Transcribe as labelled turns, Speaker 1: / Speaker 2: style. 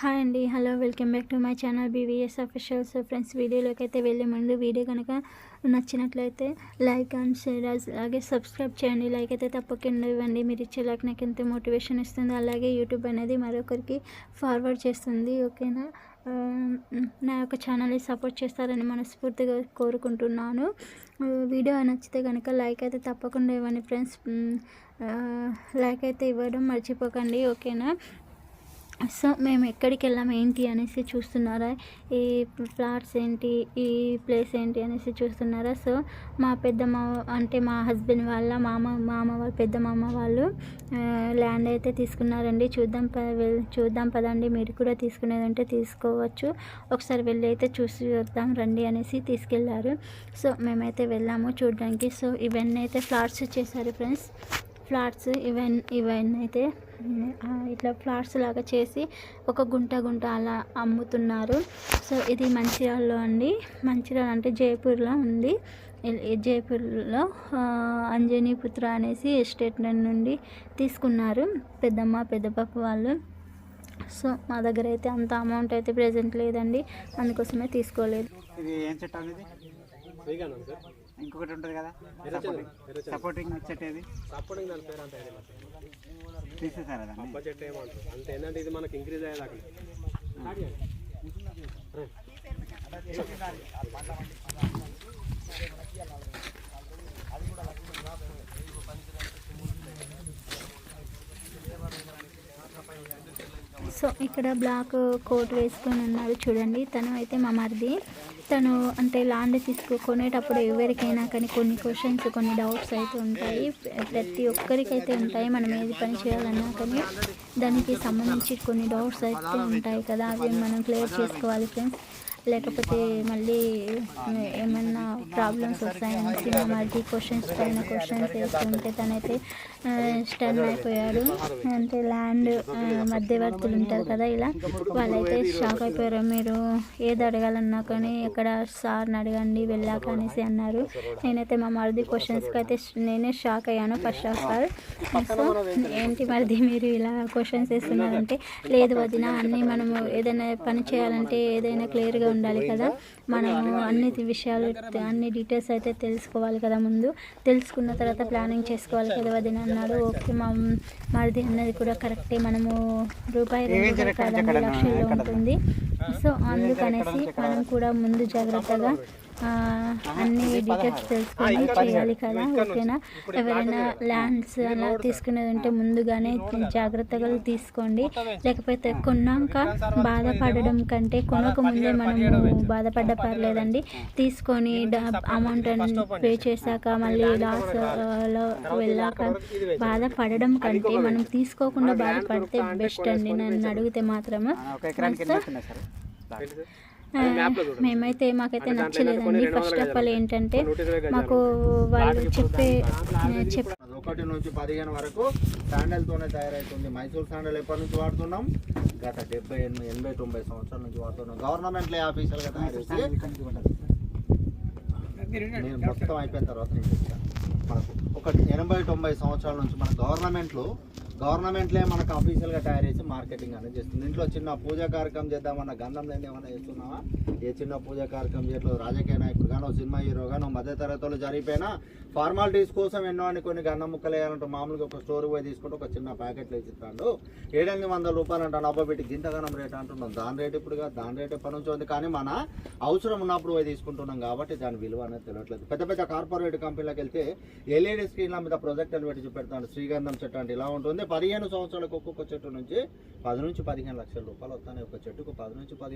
Speaker 1: Hi అండి hello welcome back to my channel BVS official so friends వీడియోలోకి అయితే వెళ్ళే ముందు వీడియో కనుక నచ్చినట్లయితే లైక్ అండ్ షేర్ అలాగే సబ్స్క్రైబ్ చేయండి. లైక్ అయితే తప్పకుండా ఇవ్వండి. మీరు ఇచ్చే లైక్ నాకు ఎంత మోటివేషన్ ఇస్తుంది అలాగే యూట్యూబ్ అనేది మరొకరికి ఫార్వర్డ్ చేస్తుంది. ఓకేనా um, నా? యొక్క ఛానల్ని సపోర్ట్ చేస్తారని మనస్ఫూర్తిగా కోరుకుంటున్నాను. Uh, వీడియో నచ్చితే కనుక లైక్ అయితే తప్పకుండా ఇవ్వండి ఫ్రెండ్స్ లైక్ mm, uh, అయితే ఇవ్వడం మర్చిపోకండి. ఓకేనా సో మేము ఎక్కడికి వెళ్ళాం ఏంటి అనేసి చూస్తున్నారా ఈ ఫ్లాట్స్ ఏంటి ఈ ప్లేస్ ఏంటి అనేసి చూస్తున్నారా. సో మా పెద్దమ్మ అంటే మా హస్బెండ్ వాళ్ళ మామ మామ వాళ్ళ పెద్ద మామ వాళ్ళు ల్యాండ్ అయితే తీసుకున్నారండి. చూద్దాం ప చూద్దాం పదండి. మీరు కూడా తీసుకునేది ఉంటే తీసుకోవచ్చు. ఒకసారి వెళ్ళి అయితే చూసి చూద్దాం రండి అనేసి తీసుకెళ్ళారు. సో మేమైతే వెళ్ళాము చూడడానికి. సో ఇవన్నీ అయితే ఫ్లాట్స్ చేశారు ఫ్రెండ్స్. ఫ్లాట్స్ ఇవన్నీ ఇవన్నీ అయితే ఇట్లా ఫ్లాట్స్ లాగా చేసి ఒక గుంట గుంట అలా అమ్ముతున్నారు. సో ఇది మంచిర్యాలలో అండి. మంచిర్యాల అంటే జైపూర్లో ఉంది. ఇ- జైపూర్లో ఆ, పుత్ర అనేసి ఎస్టేట్ నుండి తీసుకున్నారు. పెద్దమ్మ పెద్దపాప వాళ్ళు. సో మా దగ్గర అయితే అంత అమౌంట్ అయితే ప్రజెంట్ లేదండి. అందుకోసమే తీసుకోలేదు.
Speaker 2: ఇది ఏం చెట్టు ఇంకొకటి ఉంటుంది కదా? సపోర్టింగ్ ఏది?
Speaker 3: సపోర్టింగ్ దాని పేరు.
Speaker 2: తీసేసారా
Speaker 3: చెట్టు ఏమంటారు అంటే ఏంటంటే ఇది మనకి ఇంక్రీజ్ అయ్యేదాకా
Speaker 1: సో ఇక్కడ బ్లాక్ కోట్ వేసుకొని ఉన్నారు చూడండి. తను అయితే మా మరిది. తను అంటే ల్యాండ్ తీసుకునేటప్పుడు ఎవరికైనా కానీ కొన్ని క్వశ్చన్స్ కొన్ని డౌట్స్ అయితే ఉంటాయి. ప్రతి ఒక్కరికైతే ఉంటాయి. మనం ఏది పని చేయాలన్నా కానీ దానికి సంబంధించి కొన్ని డౌట్స్ అయితే ఉంటాయి కదా. అవి మనం క్లియర్ చేసుకోవాలి ఫ్రెండ్స్ లేకపోతే మళ్ళీ ఏమన్నా ప్రాబ్లమ్స్ వస్తాయనేసి మా క్వశ్చన్స్ పైన క్వశ్చన్స్ వేస్తుంటే తనైతే స్టన్ అయిపోయాడు. అంటే ల్యాండ్ మధ్యవర్తులు ఉంటారు కదా ఇలా వాళ్ళైతే షాక్ అయిపోయారు. మీరు ఏది అడగాలన్నా కానీ ఇక్కడ సార్ని అడగండి వెళ్ళాక అనేసి అన్నారు. నేనైతే మా మరిది క్వశ్చన్స్కి అయితే నేనే షాక్ అయ్యాను ఫస్ట్ ఆఫ్ ఆల్ సో ఏంటి మరిది మీరు ఇలా క్వశ్చన్స్ వేస్తున్నారంటే లేదు వదిన అన్నీ మనము ఏదైనా పని చేయాలంటే ఏదైనా క్లియర్గా ఉండాలి కదా. మనము అన్ని విషయాలు అన్ని డీటెయిల్స్ అయితే తెలుసుకోవాలి కదా ముందు. తెలుసుకున్న తర్వాత ప్లానింగ్ చేసుకోవాలి కదా వదిన అన్నాడు. ఓకే మా మరిది అన్నది కూడా కరెక్టే మనము రూపాయి రెండు కాదండి లక్షల్లో ఉంటుంది. సో అందుకనేసి మనం కూడా ముందు జాగ్రత్తగా అన్ని డీటెయిల్స్ తెలుసుకొని చేయాలి కదా ఓకేనా? ఎవరైనా ల్యాండ్స్ అలా తీసుకునేది ఉంటే ముందుగానే జాగ్రత్తగా తీసుకోండి. లేకపోతే కొన్నాక బాధపడడం కంటే కొనక ముందే మనము బాధపడ్డ పర్లేదండి. తీసుకొని అమౌంట్ పే చేశాక మళ్ళీ లాస్లో వెళ్ళాక బాధపడడం కంటే మనం తీసుకోకుండా బాధపడితే బెస్ట్ అండి నన్ను అడిగితే మాత్రము. మేమైతే మాకైతే నచ్చలేదండి. ఫస్ట్ ఆఫ్ ఆల్ ఏంటంటే మాకు వాళ్ళు చెప్పే చెప్
Speaker 4: ఒకటి నుంచి పదిహేను వరకు శాండల్తోనే తయారవుతుంది మైసూర్ శాండల్ ఎప్పటి నుంచి వాడుతున్నాం? గత డెబ్బై ఎనిమిది ఎనభై తొంభై సంవత్సరాల నుంచి వాడుతున్నాం. తయారు
Speaker 2: ఇక్కడికి? ఉంటుంది.
Speaker 4: నేను మొత్తం అయిపోయిన తర్వాత నేను చెప్తాను. మనకు ఒక ఎనభై తొంభై సంవత్సరాల నుంచి మన గవర్నమెంట్లో గవర్నమెంట్లే మనకు అఫీషియల్గా తయారు చేసి మార్కెటింగ్ అనేది చేస్తుంది. ఇంట్లో చిన్న పూజా కార్యక్రమం చేద్దామన్న గంధం లేని ఏమైనా చేస్తున్నావా? ఏ చిన్న పూజా కార్యక్రమం చేయట్లేదు. రాజకీయ నాయకుడు గానో సినిమా హీరో గానో మధ్యతరగతులు జరిగిపోయినా ఫార్మాలిటీస్ కోసం ఎన్నో అని కొన్ని గంధం ముక్కలు వేయాలంటే మామూలుగా ఒక స్టోర్ పోయి తీసుకుంటే ఒక చిన్న ప్యాకెట్లు వేసిస్తాడు. ఏడెనిమిది వందల రూపాయలు అంటాను. అబ్బా పెట్టి గింతగనం రేట్ అంటున్నాం. దాని రేట్ ఇప్పుడు దాని రేట్ ఎప్పటి నుంచి ఉంది. కానీ మన అవసరం ఉన్నప్పుడు పోయి తీసుకుంటున్నాం కాబట్టి దాని విలువ అనేది తెలియట్లేదు. పెద్ద పెద్ద కార్పొరేట్ కంపెనీలకు వెళ్తే ఎల్ఈడి స్క్రీన్ల మీద ప్రొజెక్టర్ పెట్టి చూపెడతాను శ్రీగంధం చెట్టు అంటే ఇలా ఉంటుంది. పదిహేను సంవత్సరాలకు ఒక్కొక్క చెట్టు నుంచి పది నుంచి పదిహేను లక్షల రూపాయలు వస్తాయి ఒక చెట్టుకు పది నుంచి పది